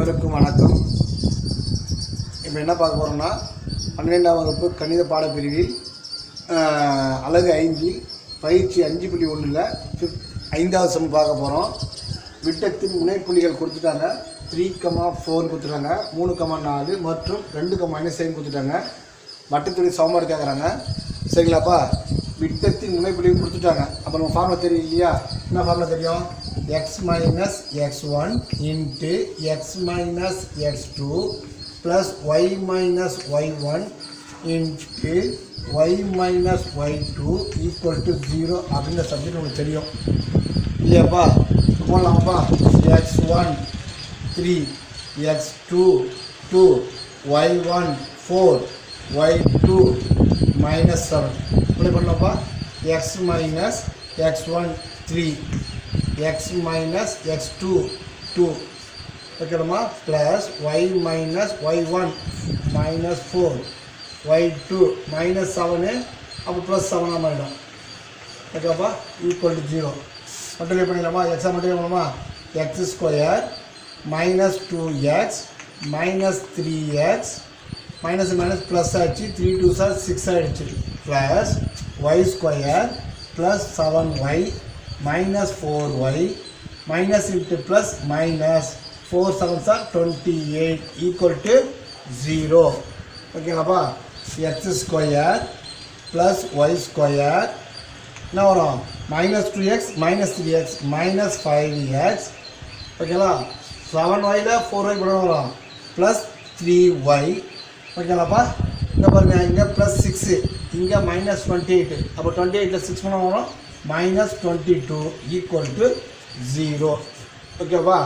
அனைவருக்கும் வணக்கம். இப்போ என்ன பார்க்க போகிறோம்னா பன்னிரெண்டாம் வகுப்பு கணித பாடப்பிரிவில் அழகு ஐந்தில் பயிற்சி அஞ்சு புள்ளி ஒன்றில் ஐந்தாவது சம் பார்க்க போகிறோம் விட்டத்தின் முனைப்புள்ளிகள் கொடுத்துட்டாங்க. த்ரீ கமா ஃபோர் கொடுத்துட்டாங்க. மூணு கமா நாலு மற்றும் ரெண்டு கமா மைனஸ் ஐந்து கொடுத்துட்டாங்க. வட்டத்துடைய சமன்பாடு கேட்குறாங்க சரிங்களாப்பா? விட்டத்தின் முனைப்புள்ளிகள் கொடுத்துட்டாங்க. அப்போ நம்ம ஃபார்முலா தெரியும் இல்லையா? என்ன ஃபார்முலா தெரியும்? X minus x one into x minus x two plus y minus y one into y minus y two equal to zero அப்படின்ற சப்ஜெக்ட் உங்களுக்கு தெரியும். இல்லையாப்பா? போகலாம்ப்பா x one three x two two y one four y two minus seven இப்படி பண்ணலாம்ப்பா. X minus x one three x minus x two two ஓகேலாமா plus y minus y one minus four y two minus seven அப்போ plus செவனாக மாறிடும். ஓகேப்பா equal to zero multiply பண்ணிடலாமா? எக்ஸா multiply பண்ணலாமா X square minus two X minus three X minus minus plus ஆகிடுச்சு three two sir six ஆகிடுச்சு plus Y square plus seven Y minus four Y minus into plus minus four seven sir twenty eight equal to zero ஓகேங்களாப்பா X square plus Y square என்ன வரும்? Minus two X minus three X minus five X ஓகேங்களா seven ஒயில் four Y கூட வரும்? Plus three Y ஓகேங்களாப்பா இங்கே பாருங்கள் இங்கே ப்ளஸ் சிக்ஸு இங்கே மைனஸ் டுவெண்ட்டி எயிட்டு அப்போ டுவெண்ட்டி எயிட்டில் சிக்ஸ் பண்ண வரும்? Minus twenty two equal to zero ஓகேவா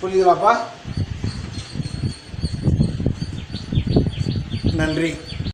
புரியுதுலாப்பா நன்றி.